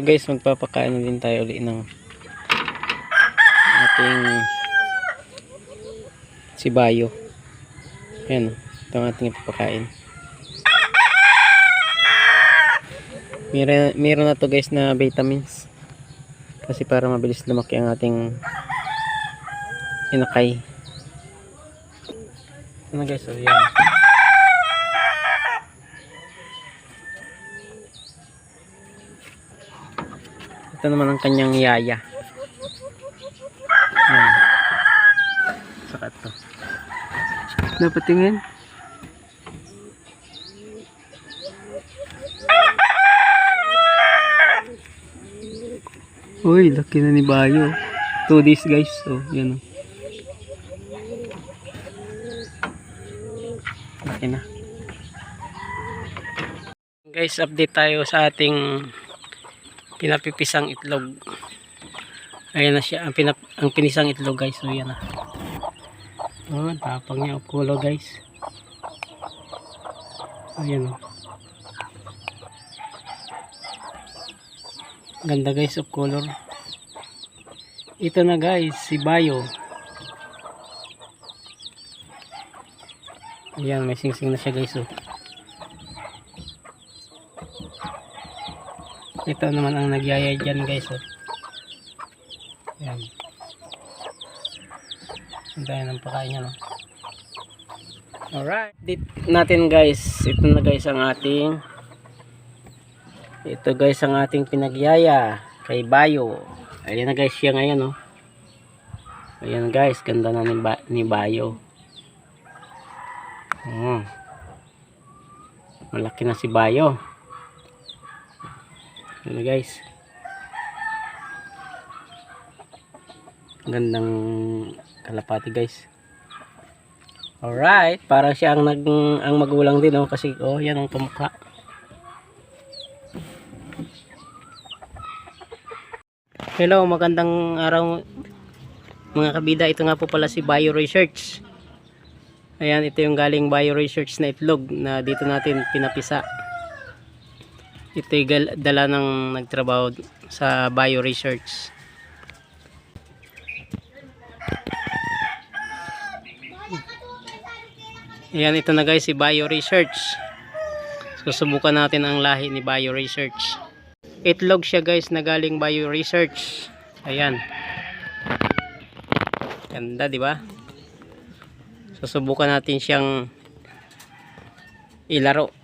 So guys, magpapakain din tayo ulit ng ating si Bayo. Ayan, ito ang ating ipapakain. Meron, meron na to guys na vitamins. Kasi para mabilis lumaki ang ating inakay. Ano guys, so yan. Ito naman ang kanyang yaya. Yan. Saka ito. Dapat tingin. Uy, laki na ni Bayo. 2 days guys. So, yan o. Laki na. Guys, update tayo sa ating pinapipisang itlog. Ayan na siya, ang, pinap ang pinisang itlog guys. So yan na. Oh, tapang niya of color guys. Ayan o. Ganda guys of color. Ito na guys, si Bayo. Ayan, may singsing na siya guys oh. Ito naman ang nagyaya dyan guys oh. Hintayin ang pakain niya no. Alright. Dito natin guys. Ito na guys ang ating ito guys ang ating pinagyaya kay Bayo. Ayan na guys siya ngayon oh. Ayan guys, ganda na ni, ba ni Bayo. Oh. Malaki na si Bayo. Ayan guys. Gandang kalapati guys. Alright, para siya ang nag ang magulang din oh kasi oh yan ang kamukha. Hello, magandang araw mga kabida. Ito nga po pala si Bio Research. Ayan, ito yung galing Bio Research na itlog na dito natin pinapisa. Ito yung dala ng nagtrabaho sa Bio Research. Ayan, ito na guys si Bio Research. Susubukan natin ang lahi ni Bio Research. Itlog siya guys na galing Bio Research. Ayan. Ganda, di ba? Susubukan natin siyang ilaro.